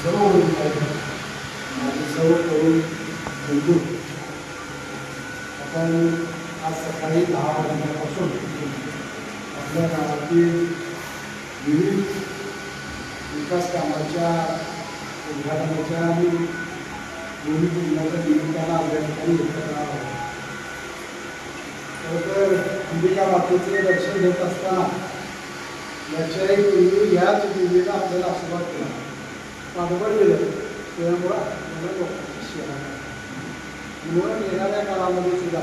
सर्व होईल पाहिजे माझे सर्व करून बंधू आपण आज सकाळी दहा वाजल्यापासून आपल्या गावातील विविध विकास कामाच्या उद्घाटनाच्या आणि भूमिपूजनाच्या निमित्तानं आपल्या ठिकाणी एकत्र आहोत खरं तर अंबिका मातेचे दर्शन घेत असताना याच्याही पूर्वी ह्याच देवीला आपल्याला आशीर्वाद केला पाठबळ दिलं त्यामुळं आपल्याला लोकांची सेवा म्हणून येणाऱ्या काळामध्ये सुद्धा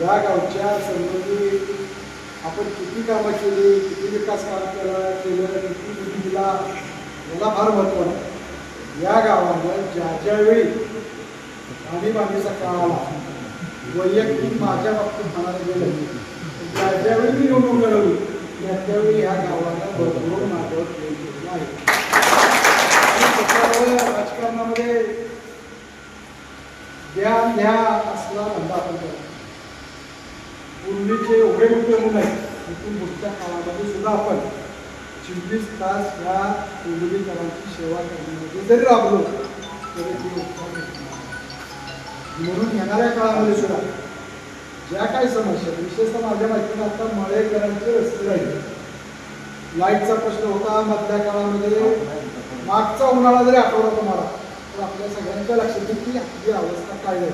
या गावच्या संबंधी आपण किती कामं केली किती विकास काम केला केलं किती निधी दिला याला फार महत्त्व आहे. या गावानं ज्या ज्यावेळी आणीबाणीचा काळ आला वैयक्तिक माझ्या बाबतीत म्हणायला गेलं ज्या ज्यावेळी मी निवडणूक लढवली त्यावेळी या गावाला भरपूर माझं प्रेम आहे त्याच्यामुळे राजकारणामध्ये ज्ञान द्या असला धंदा आपण करतो पूर्वीचे एवढे मोठे मुलं आहेत तिथून पुढच्या काळामध्ये सुद्धा आपण चोवीस तास ह्या पूर्वीकरांची सेवा करण्यामध्ये जरी राबलो तरी ती उत्तर म्हणून येणाऱ्या काळामध्ये सुद्धा ज्या काय समस्या विशेषतः माझ्या माहितीनं आता मळेकरांचे रस्ते राहिले. लाईटचा प्रश्न होता मधल्या काळामध्ये. मागचा उन्हाळा जरी आठवला तुम्हाला तर आपल्या सगळ्यांच्या लक्षात येईल की आपली अवस्था काय आहे.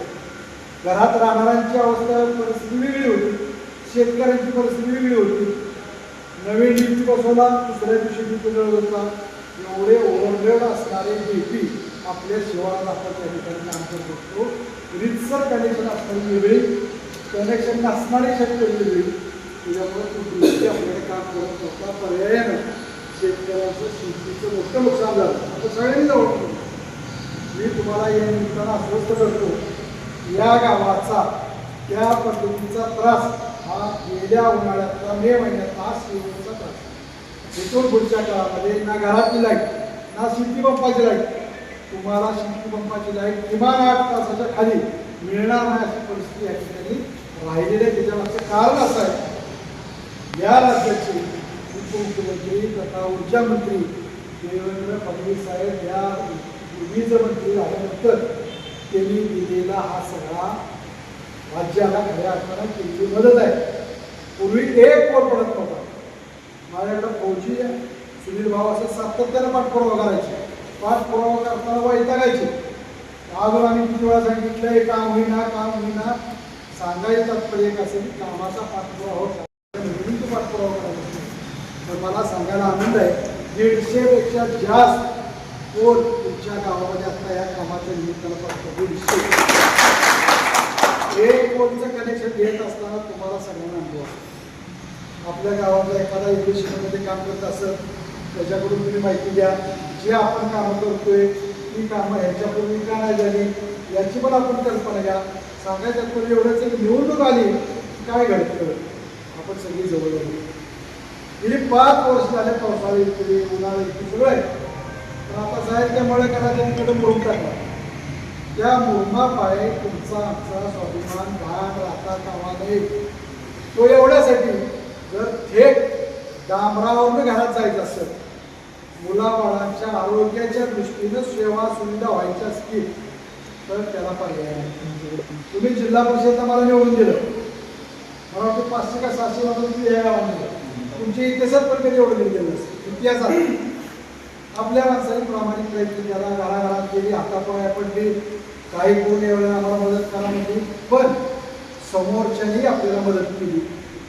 घरात राहणाऱ्यांची अवस्था परिस्थिती वेगळी होती. शेतकऱ्यांची परिस्थिती वेगळी होती. नवीन डीपी बसवला दुसऱ्या दिवशी डीपी जळत होता. एवढे ओव्हरलोड असणारे डीपी आपल्या शिवारात आपण त्या ठिकाणी काम करत असतो रितसर कनेक्शन असणारी वेगळी कनेक्शन नसणारे शेतकरी होईल त्याच्यामुळे तो डीपी आपल्याकडे काम करत नव्हता. पर्यायानं शेतकऱ्यांचं शेतीचं मोठं नुकसान झालं. आता सगळ्यांनी जवळ मी तुम्हाला या निमित्तानं आश्वस्त करतो. या गावाचा त्या पद्धतीचा त्रास हा गेल्या उन्हाळ्यातला मे महिन्यात हा शेवटचा त्रास. इथून पुढच्या काळामध्ये ना घरातली लाइट ना शेती पंपाची लाइट. तुम्हाला शेती पंपाची लाइट किमान आठ तासाच्या खाली मिळणार नाही अशी परिस्थिती या ठिकाणी राहिलेले आहे त्याच्यामागचं कारण असं आहे. या राज्याचे उपमुख्यमंत्री तथा ऊर्जा मंत्री देवेंद्र फडणवीस साहेब या पूर्वीचं मंत्री झाल्यानंतर त्यांनी दिलेला हा सगळा राज्याला खऱ्या अर्थानं केलेली मदत आहे. पूर्वी एक कोण पडत नव्हता. माझ्याकडं फौजी सुनील भाऊ असं सातत्यानं पाठपुरावा करायचे. पाठपुरावा करताना वैतागायचे. अजून आम्ही किती वेळा सांगितलं हे काम होईना काम होईना. सांगायचं तात्पर्य एक असेल की कामाचा पाठपुरावा होता नेहमी तो पाठपुरावा करायचा तर मला सांगायला आनंद आहे दीडशेपेक्षा जास्त कोण तुमच्या गावामध्ये आता या कामाच्या निमित्तानं पाठतो दीडशे एक कोणचं कनेक्शन घेत असताना तुम्हाला सगळ्यांना अनुभव आपल्या गावातला एखादा इलेक्शनमध्ये काम करत असत त्याच्याकडून तुम्ही माहिती घ्या जे आपण कामं करतोय ती कामं ह्याच्यापूर्वी का नाही झाली याची पण आपण कल्पना घ्या. सांगायचं पूर्वी एवढंच की निवडणूक आली की काय घडतं? आपण सगळी जवळ आली गेली पाच वर्ष झाले पावसाळी इकडे उन्हाळा इकडे सगळं आहे. पण आता साहेब त्यामुळे करायचं तिकडे मुरुम टाकला. त्या मुरुमापाय तुमचा आमचा स्वाभिमान घाण राहता कामा नये तो एवढ्यासाठी जर थेट डांबरावरून घरात जायचं असेल मुलाबाळांच्या आरोग्याच्या दृष्टीनं सेवा सुविधा व्हायच्या असतील तर त्याला पर्याय नाही. तुम्ही जिल्हा परिषदला मला निवडून दिलं. मला वाटतं पाचशे का सातशे वाजता तुम्ही या गावामध्ये तुमच्या इतिहासात पण कधी निवडून गेलेलं नसेल इतिहासात. आपल्या माणसाने प्रामाणिक प्रयत्न केला घराघरात गेली हातापाया पडली काही कोण एवढ्या आम्हाला मदत करा म्हणजे पण समोरच्यानी आपल्याला मदत केली.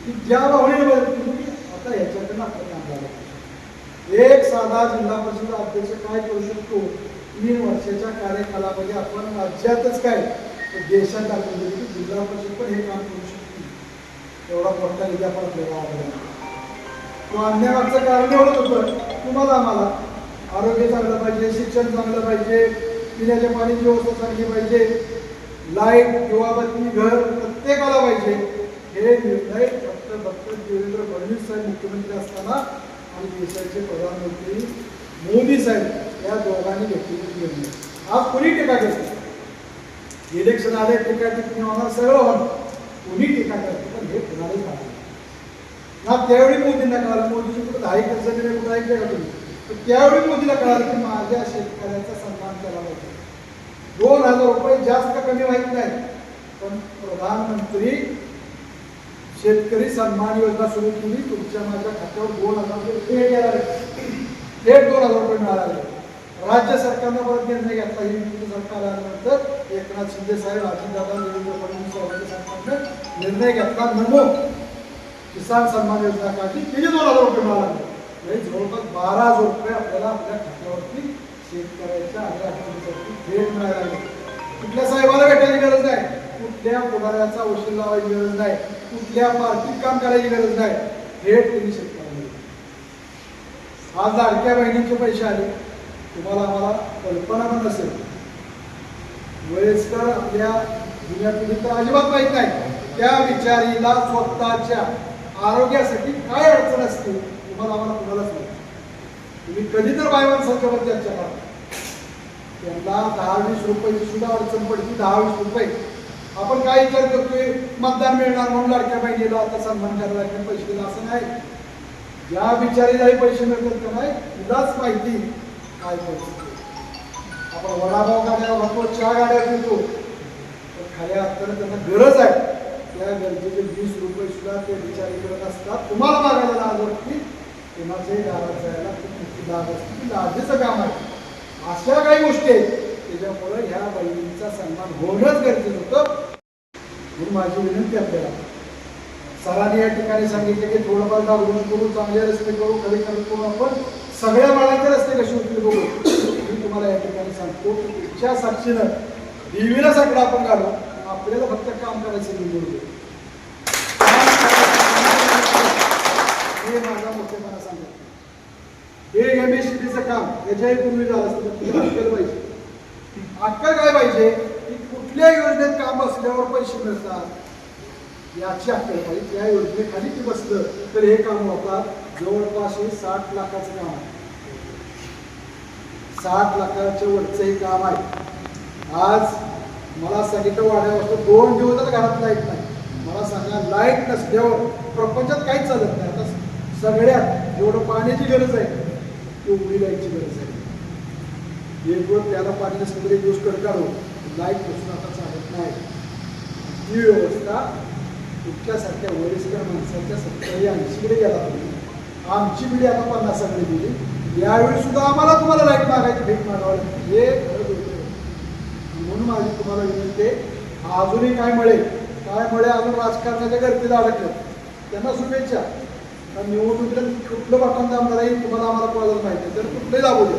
की ज्या भावनेने मदत केली आता ह्याच्याकडनं आपलं काम झालं. एक साधा जिल्हा परिषद अध्यक्ष काय करू शकतो? तीन वर्षाच्या कार्यकालामध्ये आपण राज्यातच काय तर देशात दाखवून दिली की जिल्हा परिषद पण हे काम करू शकते. एवढा मोठा निधी आपण आपल्याला आवडला तो आणण्यामागचं कारण एवढंच होतं. तुम्हाला आम्हाला. आरोग्य चांगलं पाहिजे शिक्षण चांगलं पाहिजे पिण्याच्या पाण्याची व्यवस्था चांगली पाहिजे लाइट किंवा बत्ती घर प्रत्येकाला पाहिजे. हे निर्णय फक्त फक्त देवेंद्र फडणवीस साहेब मुख्यमंत्री असताना आणि देशाचे प्रधानमंत्री मोदी साहेब या दोघांनी घेतली निर्णय आज कुणी टीका करते? इलेक्शन आले टीका टिकून होणार सगळं होणार. कुणी टीका करते? पण हे कुणालाच पाहिजे ना त्यावेळी मोदींना कळालं. मोदीची कुठं दहा एकर जमीन कुठं ऐकले का तुम्ही? पण त्यावेळी मोदीला कळालं की माझ्या शेतकऱ्याचा सन्मान केला पाहिजे दोन हजार रुपये जास्त कमी माहीत नाही. पण प्रधानमंत्री शेतकरी सन्मान योजना सुरू केली. तुमच्या माझ्या खात्यावर दोन हजार रुपये थेट येणार आहे. थेट दोन हजार रुपये मिळाले राज्य सरकारनं परत निर्णय घेतला. ही युती सरकार आल्यानंतर एकनाथ शिंदे साहेब अजितदादा देवेंद्र फडणवीस राज्य सरकारनं निर्णय घेतला. नमो किसान सन्मान योजना काढली. त्याचे दोन हजार रुपये मिळाला म्हणजे जवळपास बारा हजार रुपये आपल्याला आपल्या खात्यावरती शेतकऱ्याच्या आणि अडचणीसाठी थेट मिळायला लागले. कुठल्या साहेबाला भेटायची गरज नाही. कुठल्या पुढाऱ्याचा वशील लावायची गरज नाही. कुठल्या पार्टीत काम करायची गरज नाही. थेट तुम्ही शेतकऱ्यांना आज लाडक्या बहिणीचे पैसे आले. तुम्हाला आम्हाला कल्पना पण नसेल. वयस्कर आपल्या जुन्या पिढी तर अजिबात माहीत नाही. त्या विचारीला स्वतःच्या आरोग्यासाठी काय अडचण असते तुम्हाला आम्हाला कुणालाच नाही. तुम्ही कधी तर बाय माणसांच्यावर चर्चा करा त्यांना दहा वीस रुपयाची सुद्धा अडचण पडते दहा वीस रुपये. आपण काय विचार करतोय मतदान मिळणार म्हणून लाडक्या बहिणीला आता सन्मान करायला लागले पैसे दिला असं नाही. ज्या विचारीलाही पैसे मिळतात का नाही तुलाच माहिती काय परिस्थिती आपण वडापाव गाड्या वाहतो चहा गाड्या पितो. पण खाल्या अर्थानं त्यांना गरज आहे. त्या गरजेचे वीस रुपये सुद्धा ते विचार करत असतात. तुम्हाला मागायला लाज वाटते? कोणाच्याही दारात जायला खूप मोठी लाज असते. ती लाजेचं काम आहे. अशा काही गोष्टी आहेत. त्याच्यामुळं ह्या बहिणींचा सन्मान होणंच गरजेचं होतं. म्हणून माझी विनंती आपल्याला. सरांनी या ठिकाणी सांगितले की थोडंफार डावलून करू चांगले रस्ते करू कमी कमी करू आपण. सगळ्या माळाचे रस्ते कसे होतील बघू? मी तुम्हाला या ठिकाणी सांगतो की तुमच्या साक्षीनं देवीला सगळं आपण घालू आपल्याला फक्त काम करायचं निवडून हे माझा मोठेपणा सांगत. हे एम एस काम याच्याही पूर्वी झालं असतं तुला अक्कल पाहिजे. अक्कल काय पाहिजे? की कुठल्या योजनेत काम असल्यावर पैसे मिळतात? याची अक्कल पाहिजे त्या योजनेखाली ते बसलं. तर हे काम होतात जवळपास हे साठ लाखाचं काम आहे. साठ लाखाच्या वरचं हे काम आहे. आज मला सांगितलं वाड्यावर दोन दिवस घरात लाइट नाही. मला सांगा लाइट नसल्यावर प्रपंचात काहीच चालत नाही. आता सगळ्यात जेवढं पाण्याची गरज आहे तेवढी लाईटची गरज आहे. एक वर त्याला पाणी नसलं तरी दिवस कडकाडो लाइट नसून आता चालत नाही. ही व्यवस्था इतक्यासारख्या वरिष्ठ माणसाच्या सत्तरी ऐंशीकडे गेला तुम्ही. आमची पिढी आता पन्नासाकडे गेली. यावेळी सुद्धा आम्हाला तुम्हाला लाइट मागायची भेट मागावं लागते. हे खरं म्हणून माझी तुम्हाला विनंती आहे अजूनही काय मिळेल काय मिळेल अजून राजकारणाच्या गर्दीला अडकलं त्यांना शुभेच्छा. कारण निवडणुकीला कुठलं बटन दामदार आहे तुम्हाला आम्हाला कळलं माहिती तर कुठलंही जाऊ दे.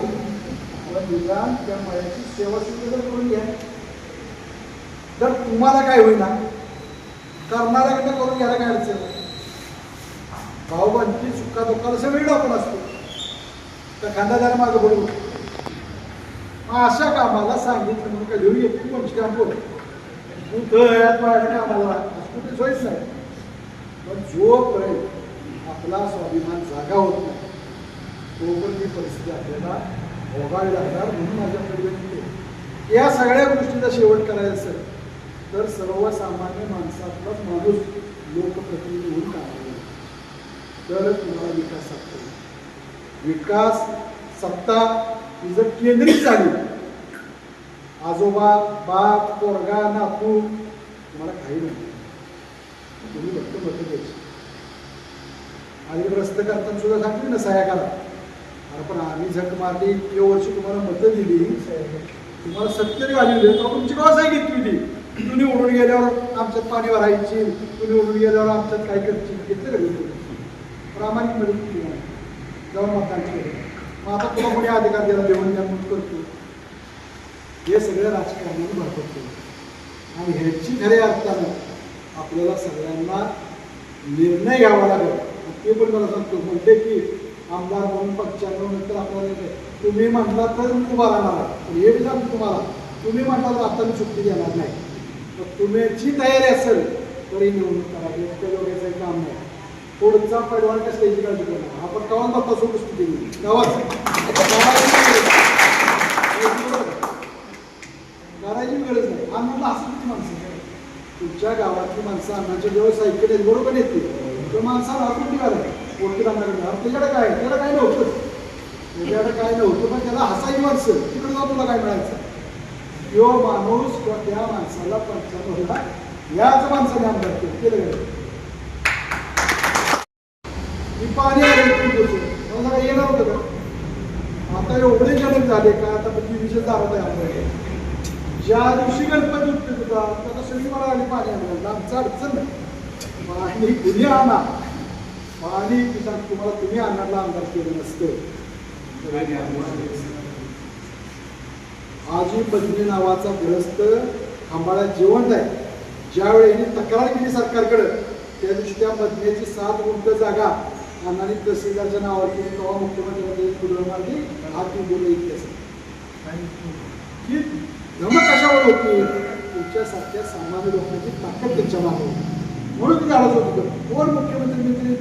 पण निदान त्या मळ्याची सेवा सुद्धा करून घ्या. तर तुम्हाला काय होईना करणाऱ्याकडनं करून घ्यायला काय अडचण भाऊ आणखी चुका दुःखाला सगळी आपण असतो तर खांदादार माझं बोलू मग अशा कामाला सांगितलं म्हणून काय घेऊ येतो कोणची काम बोल तू दह्यात माझ्या कामाला असं कुठे सोयीच नाही. पण जोपर्यंत आपला स्वाभिमान जागा होत नाही तोपर्यंत ही परिस्थिती आपल्याला भोगावी लागणार म्हणून माझ्याकडे या सगळ्या गोष्टीचा शेवट करायचा असेल तर सर्वसामान्य माणसातलाच माणूस लोकप्रतिनिधी म्हणून काम तर तुम्हाला विकास साधता विकास सत्ता ही जर केंद्रित झाली आजोबा बाप पोरगा नातू तुम्हाला काही नाही. तुम्ही फक्त मत द्यायची. आणि रस्ते करताना सुद्धा सांगतील ना सहाय्या करा अरे पण आम्ही झक मारली या वर्षी तुम्हाला मतं दिली. तुम्हाला सत्य घालून तुमची कवा घेतली ती तुम्ही उडून गेल्यावर आमच्यात पाणी भरायची तुम्ही उडून गेल्यावर आमच्यात काय करची घेतलं का प्रामाणिक मदत केली नाही जाऊन मतदान केलं. मग आता तुला कोणी अधिकार दिला देऊन द्या म्हणून करतो हे सगळं राजकारणाने भरपूर केलं. आणि ह्याची खरे अर्थानं आपल्याला सगळ्यांना निर्णय घ्यावा लागेल. ते पण मला सांगतो. म्हणते की आमदार म्हणून पंच्याण्णव नंतर आपल्याला तुम्ही म्हटला तर मी उभा राहणार पण हे बी सांगतो तुम्हाला. तुम्ही म्हटला तर आता मी सुट्टी देणार नाही. तर तुमची तयारी असेल तरी निवडणूक करावी. इतकं योग्याचं काम नाही पुढचा पैलवान कसं त्याची काळजी करणार आपण कवान बाप्पा सोबत स्थिती गावात करायची गरज नाही. अन्नाला असं माणसं तुमच्या गावातली माणसं अन्नाच्या व्यवसाय केले बरोबर येते तर माणसाला आपण निघाला वकील आम्हाला त्याच्याकडे काय त्याला काय नव्हतं. त्याच्याकडे काय नव्हतं पण त्याला हसाई माणसं. तिकडे जाऊन तुला काय मिळायचं? किंवा माणूस किंवा त्या माणसाला पंचावन्नला याच माणसाने आमदार केलं. केलं गेलं पाणी आले मला येणार होतं का? आता एवढे जनक झाले का? आता म्हणजे विषय चालत आहे आपल्याकडे ज्या दिवशी गणपती उठते तुझा आता सगळी मला आली पाणी आणलं आमचं अडचण नाही. पाणी कुणी आणा पाणी मी तुम्हाला तुम्ही आणण्याला आमदार केलं नसतं. आजी बदली नावाचा ग्रस्त खांबाळ्यात जिवंत आहे. ज्यावेळी तक्रार केली सरकारकडं त्या दिवशी त्या बदलीची सात गुंठ जागा अण्णांनी तहसीलदारच्या नावावर केली. तेव्हा मुख्यमंत्री पुनर्मार्गी हात बोलले इतके ही धमक कशावर होती? तुमच्यासारख्या सामान्य लोकांची ताकद त्यांच्या मागे होती. म्हणून ती काढत होती कोण मुख्यमंत्री मंत्री?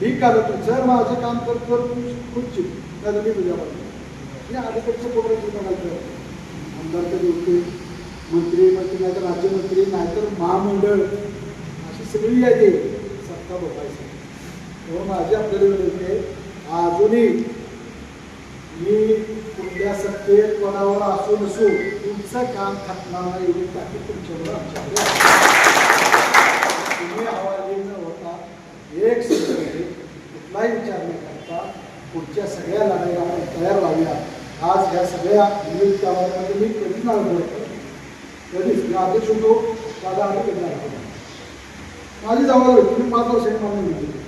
ठीक काढत होती जर माझं काम करतो तर तू खूप चिप नाही मी तुझ्या बाजूला हे अलीकडचं कोणाला म्हणायचं आमदार कधी होते मंत्री मंत्री नाहीतर राज्यमंत्री नाहीतर महामंडळ अशी सगळी यादी सत्ता बघायची. तेव्हा माझी आपल्याला विनंती आहे अजूनही मी कुठल्या सत्तेत पदावर असू नसू तुमचं काम थकणार नाही एवढी ताकीद तुमच्यावर आमच्याकडे आहे. तुम्ही आवाजी न होता एक सेकंद कुठलाही विचार न करता पुढच्या सगळ्या लढाई आपण तयार व्हाव्या आज ह्या सगळ्या विविध कामामध्ये मी कधीच नाही बोलतो. कधीच. मी अध्यक्ष होतो दादा आम्ही कधी नाही माझी जबाबदारी होती. तुम्ही पाच वर्षांनी मला निवडून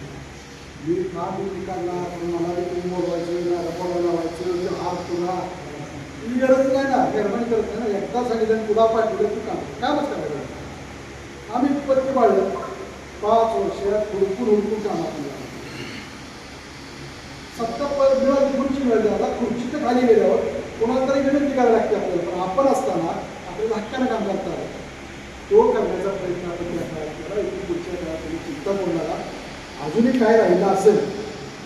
मी काम मी काढला मला तुम्ही मोडवायचं मला लावायचं हात म्हणजे पुन्हा तुम्ही गरज नाही ना. निर्माण करत नाही ना. एकदा सांगितलं तुला पाठवलं तू काम. कामच करायचं? आम्ही पत्ते पाळलं. पाच वर्ष भरपूर हुडकून काम आपण सत्ता प- मिळाली खुर्ची मिळाली. आता खुर्ची तर खाली गेल्यावर कोणाला तरी विनंती करावी लागते आपल्याला पण आपण असताना आपल्याला हक्कानं काम करता आलं. तो करण्याचा प्रयत्न आपण त्या काळात केला. इथे पुढच्या काळात तुम्ही चिंता बोलणारा अजूनही काय राहिलं असेल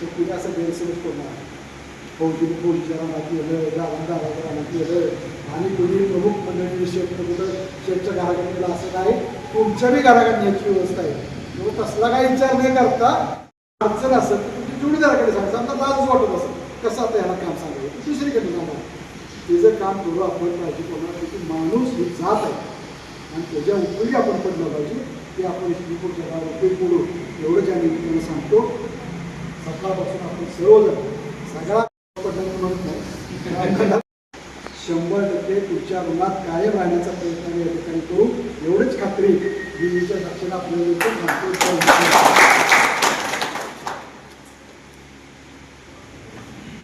तर तुम्ही असं गैरसमज करणार. फौजी पोलिसांना माहिती गेलं दारादाराला माहिती आलं आणि कोणी प्रमुख मंडळी शेत कुठं शेतच्या घराकडे गेला असं काय तुमच्या बी घराकडे याची व्यवस्था आहे. तेव्हा तसला काही विचार न करता अडचण असेल तर तुमची जोडीदाराकडे सांगा. समजा लाजच वाटत असेल कसं आता ह्याला काम सांगायचं? दुसरीकडे सांगा. त्याचं काम करू आपण पाहिजे कोणाला की माणूस ही जात आहे. आणि त्याच्या उपयोगी आपण पडलं पाहिजे ते आपण श्रीपूर जगावर उपयोग करू एवढं त्या निमित्तानं सांगतो सकाळपासून आपण सर्वजण सगळा पडलं म्हणत नाही. शंभर टक्के तुमच्या ऋणात कायम राहण्याचा प्रयत्न या ठिकाणी करू. एवढीच खात्री मी तुमच्या आपल्याला सांगतो.